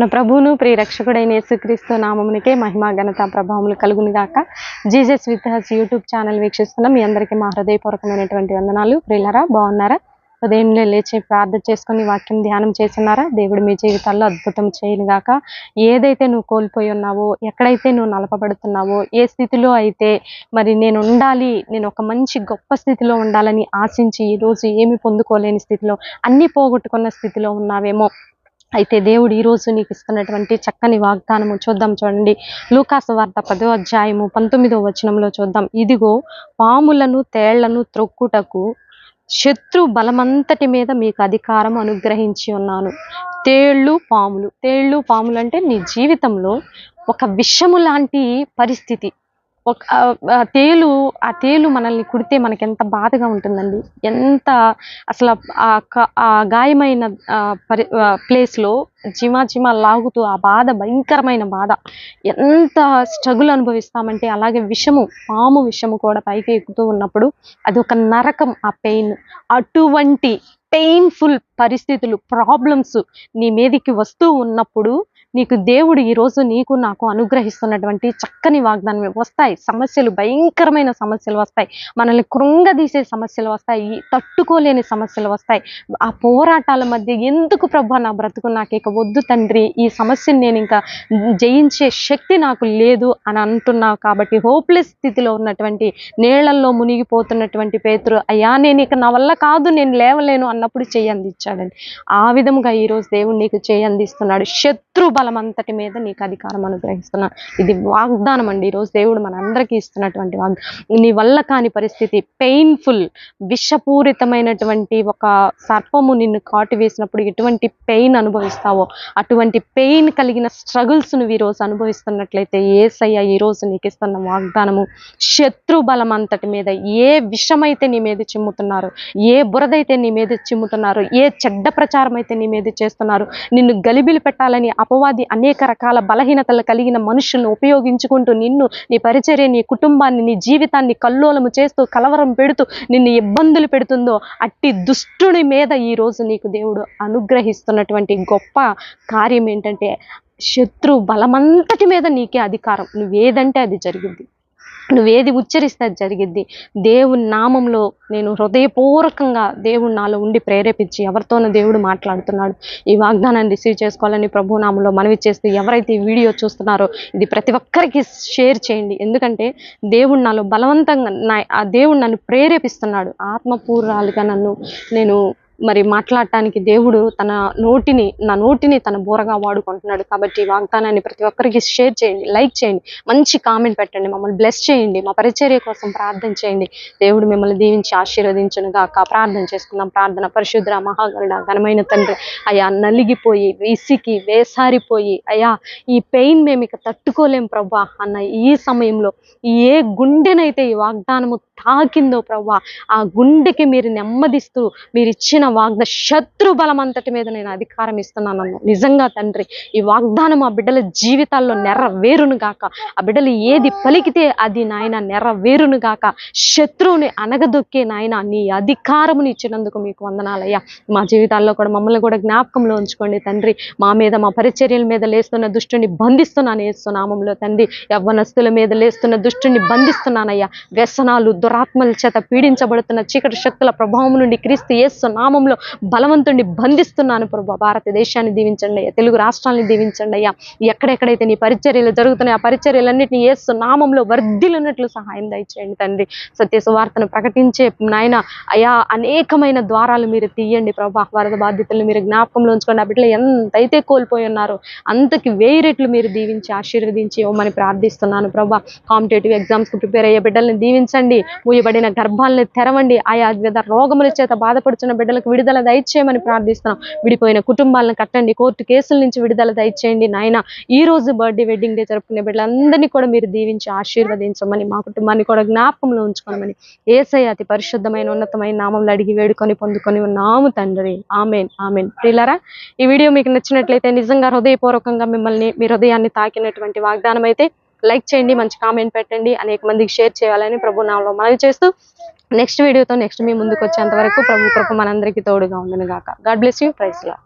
మన ప్రభువును ప్రియరక్షకుడైన యేసుక్రీస్తు నామమునికే మహిమా ఘనత ప్రభావములు కలుగును గాక Jesus with us YouTube channel వీక్షిస్తున్న. మీ అందరికీ మా హృదయపూర్వకమైనటువంటి వందనాలు. ప్రియులరా బాగున్నారా? ఉదయంలో లేచి ప్రార్థన చేసుకొని వాక్యం ధ్యానం చేస్తున్నారా? దేవుడు మీ జీవితాల్లో అద్భుతం చేయను గాక ఏదైతే నువ్వు కోల్పోయి ఉన్నావో ఎక్కడైతే నువ్వు నలపబడుతున్నావో ఏ స్థితిలో అయితే మరి నేను ఉండాలి నేను ఒక మంచి గొప్ప స్థితిలో ఉండాలని ఆశించి ఈ రోజు ఏమి పొందుకోలేని స్థితిలో అన్ని పోగొట్టుకున్న స్థితిలో ఉన్నావేమో అయితే దేవుడు ఈ రోజు నీకు ఇస్తున్నటువంటి చక్కని వాగ్దానము చూద్దాం చూడండి. లూకాస్ వార్త పదో అధ్యాయము పంతొమ్మిదో వచనంలో చూద్దాం. ఇదిగో పాములను తేళ్ళను త్రొక్కుటకు శత్రు బలమంతటి మీద మీకు అధికారం అనుగ్రహించి ఉన్నాను. తేళ్ళు పాములు. తేళ్ళు పాములు అంటే నీ జీవితంలో ఒక విషము లాంటి పరిస్థితి. ఒక తేలు ఆ తేలు మనల్ని కుడితే మనకి ఎంత బాధగా ఉంటుందండి. ఎంత అసలు ఆ ఆ గాయమైన పరి ప్లేస్లో జిమా జిమా లాగుతూ ఆ బాధ భయంకరమైన బాధ. ఎంత స్ట్రగుల్ అనుభవిస్తామంటే అలాగే విషము పాము విషము కూడా పైకి ఎక్కుతూ ఉన్నప్పుడు అది ఒక నరకం ఆ పెయిన్ అటువంటి పెయిన్ఫుల్ పరిస్థితులు ప్రాబ్లమ్స్ నీ మీదికి వస్తూ ఉన్నప్పుడు నీకు దేవుడు ఈ రోజు నీకు నాకు అనుగ్రహిస్తున్నటువంటి చక్కని వాగ్దానం వస్తాయి. సమస్యలు భయంకరమైన సమస్యలు వస్తాయి. మనల్ని కృంగదీసే సమస్యలు వస్తాయి. తట్టుకోలేని సమస్యలు వస్తాయి. ఆ పోరాటాల మధ్య ఎందుకు ప్రభా నా బ్రతుకు నాకు ఇక వద్దు తండ్రి? ఈ సమస్యను నేను ఇంకా జయించే శక్తి నాకు లేదు అని అంటున్నావు కాబట్టి హోప్లెస్ స్థితిలో ఉన్నటువంటి నీళ్ళల్లో మునిగిపోతున్నటువంటి పేతురు అయ్యా నేను ఇక నా వల్ల కాదు నేను లేవలేను అన్నప్పుడు చేయి అందించాడండి ఆ విధముగా ఈరోజు దేవుడు నీకు చేయి అందిస్తున్నాడు శత్రు బలం అంతటి మీద నీకు అధికారం అనుగ్రహిస్తున్నాను ఇది వాగ్దానం అండి. ఈరోజు దేవుడు మన ఇస్తున్నటువంటి వాగ్దానం. నీ వల్ల కాని పరిస్థితి పెయిన్ఫుల్ విషపూరితమైనటువంటి ఒక సర్పము నిన్ను కాటు వేసినప్పుడు ఎటువంటి పెయిన్ అనుభవిస్తావో అటువంటి పెయిన్ కలిగిన స్ట్రగుల్స్ నువ్వు ఈరోజు అనుభవిస్తున్నట్లయితే ఏసయ్య ఈరోజు నీకు ఇస్తున్న వాగ్దానము శత్రు బలం అంతటి మీద ఏ విషమైతే నీ మీద చిమ్ముతున్నారు ఏ బురదైతే నీ మీద చిమ్ముతున్నారు ఏ చెడ్డ ప్రచారం అయితే నీ మీద చేస్తున్నారు నిన్ను గలిబిలు పెట్టాలని అపవాది అనేక రకాల బలహీనతలు కలిగిన మనుషులను ఉపయోగించుకుంటూ నిన్ను నీ పరిచర్య నీ కుటుంబాన్ని నీ జీవితాన్ని కల్లోలము చేస్తూ కలవరం పెడుతూ నిన్ను ఇబ్బందులు పెడుతుందో అట్టి దుష్టుని మీద ఈ రోజు నీకు దేవుడు అనుగ్రహిస్తున్నటువంటి గొప్ప కార్యం ఏంటంటే శత్రు బలమంతటి మీద నీకే అధికారం. నువ్వేదంటే అది జరిగింది. నువ్వేది ఉచ్చరిస్తే అది జరిగిద్ది. దేవుని నామంలో నేను హృదయపూర్వకంగా దేవుడు నాలో ఉండి ప్రేరేపించి ఎవరితోనో దేవుడు మాట్లాడుతున్నాడు. ఈ వాగ్దానాన్ని రిసీవ్ చేసుకోవాలని ప్రభు నామంలో మనవి చేస్తూ ఎవరైతే ఈ వీడియో చూస్తున్నారో ఇది ప్రతి ఒక్కరికి షేర్ చేయండి. ఎందుకంటే దేవుడు నాలో బలవంతంగా నా ఆ దేవుడు నన్ను ప్రేరేపిస్తున్నాడు. ఆత్మపూర్వాలుగా నన్ను నేను మరి మాట్లాడటానికి దేవుడు తన నోటిని నా నోటిని తన బోరగా వాడుకుంటున్నాడు కాబట్టి వాగ్దానాన్ని ప్రతి ఒక్కరికి షేర్ చేయండి లైక్ చేయండి మంచి కామెంట్ పెట్టండి మమ్మల్ని బ్లెస్ చేయండి మా పరిచర్య కోసం ప్రార్థన చేయండి. దేవుడు మిమ్మల్ని దీవించి ఆశీర్వదించును గాక ప్రార్థన చేసుకుందాం ప్రార్థన పరిశుద్ర మహాగరుడ ఘనమైన తండ్రి. అయ్యా నలిగిపోయి విసికి వేసారిపోయి అయ్యా ఈ పెయిన్ మేము ఇక తట్టుకోలేం ప్రభా. అన్న ఈ సమయంలో ఏ గుండెనైతే ఈ వాగ్దానము తాకిందో ప్రభా ఆ గుండెకి మీరు నెమ్మదిస్తూ మీరు ఇచ్చిన వాగ్ద శత్రు బలం అంతటి మీద నేను అధికారం ఇస్తున్నాను నిజంగా తండ్రి ఈ వాగ్దానం ఆ బిడ్డల జీవితాల్లో నెరవేరును గాక. ఆ బిడ్డలు ఏది పలికితే అది నాయన నెరవేరును గాక. శత్రువుని అనగదొక్కే నాయన నీ అధికారముని ఇచ్చినందుకు మీకు వందనాలయ్యా. మా జీవితాల్లో కూడా మమ్మల్ని కూడా జ్ఞాపకంలో ఉంచుకోండి తండ్రి. మా మీద మా పరిచర్యల మీద లేస్తున్న దుష్టుని బంధిస్తున్నాను ఏస్తున్నామంలో తండ్రి. యవ్వనస్తుల మీద లేస్తున్న దుష్టుని బంధిస్తున్నానయ్యా. వ్యసనాలు దురాత్మల చేత పీడించబడుతున్న చీకటి శక్తుల ప్రభావం నుండి క్రీస్తు యేసు నామంలో బలవంతుడిని బంధిస్తున్నాను ప్రభు. భారతదేశాన్ని దీవించండి అయ్యా. తెలుగు రాష్ట్రాన్ని దీవించండి అయ్యా. ఎక్కడెక్కడైతే నీ పరిచర్యలు జరుగుతున్నాయి ఆ పరిచర్యలన్నింటినీ ఏసు నామంలో వర్ధిల్లున్నట్లు సహాయం దయచేయండి తండ్రి. సత్య సువార్తను ప్రకటించే నాయన అయా అనేకమైన ద్వారాలు మీరు తీయండి ప్రభా. వరద బాధ్యతలు మీరు జ్ఞాపకంలో ఉంచుకోండి. ఆ బిడ్డలు ఎంతైతే కోల్పోయి ఉన్నారో అంతకి వెయ్యి రెట్లు మీరు దీవించి ఆశీర్వదించి ఇవ్వమని ప్రార్థిస్తున్నాను ప్రభా. కాంపిటేటివ్ ఎగ్జామ్స్కి ప్రిపేర్ అయ్యే బిడ్డల్ని దీవించండి. మూయబడిన గర్భాలని తెరవండి. ఆయా వివిధ రోగముల చేత బాధపడుతున్న బిడ్డలకు విడుదల దయచేయమని ప్రార్థిస్తున్నాం. విడిపోయిన కుటుంబాలను కట్టండి. కోర్టు కేసుల నుంచి విడుదల దయచేయండి. నాయన ఈ రోజు బర్త్డే వెడ్డింగ్ డే జరుపుకునే బిడ్డలందరినీ కూడా మీరు దీవించి ఆశీర్వదించమని మా కుటుంబాన్ని కూడా జ్ఞాపకంలో ఉంచుకోమని ఏసై అతి పరిశుద్ధమైన ఉన్నతమైన నామంలో అడిగి వేడుకొని పొందుకొని ఉన్నాము తండ్రి. ఆమెన్. ఆమెన్. ప్రియులారా ఈ వీడియో మీకు నచ్చినట్లయితే నిజంగా హృదయపూర్వకంగా మిమ్మల్ని మీ హృదయాన్ని తాకినటువంటి వాగ్దానం అయితే లైక్ చేయండి మంచి కామెంట్ పెట్టండి అనేక మందికి షేర్ చేయాలని ప్రభు నామలో మనవి చేస్తూ నెక్స్ట్ వీడియోతో నెక్స్ట్ మీ ముందుకు వచ్చేంత వరకు ప్రభు కృప మనందరికీ తోడుగా ఉండను గాక God bless you. Praise law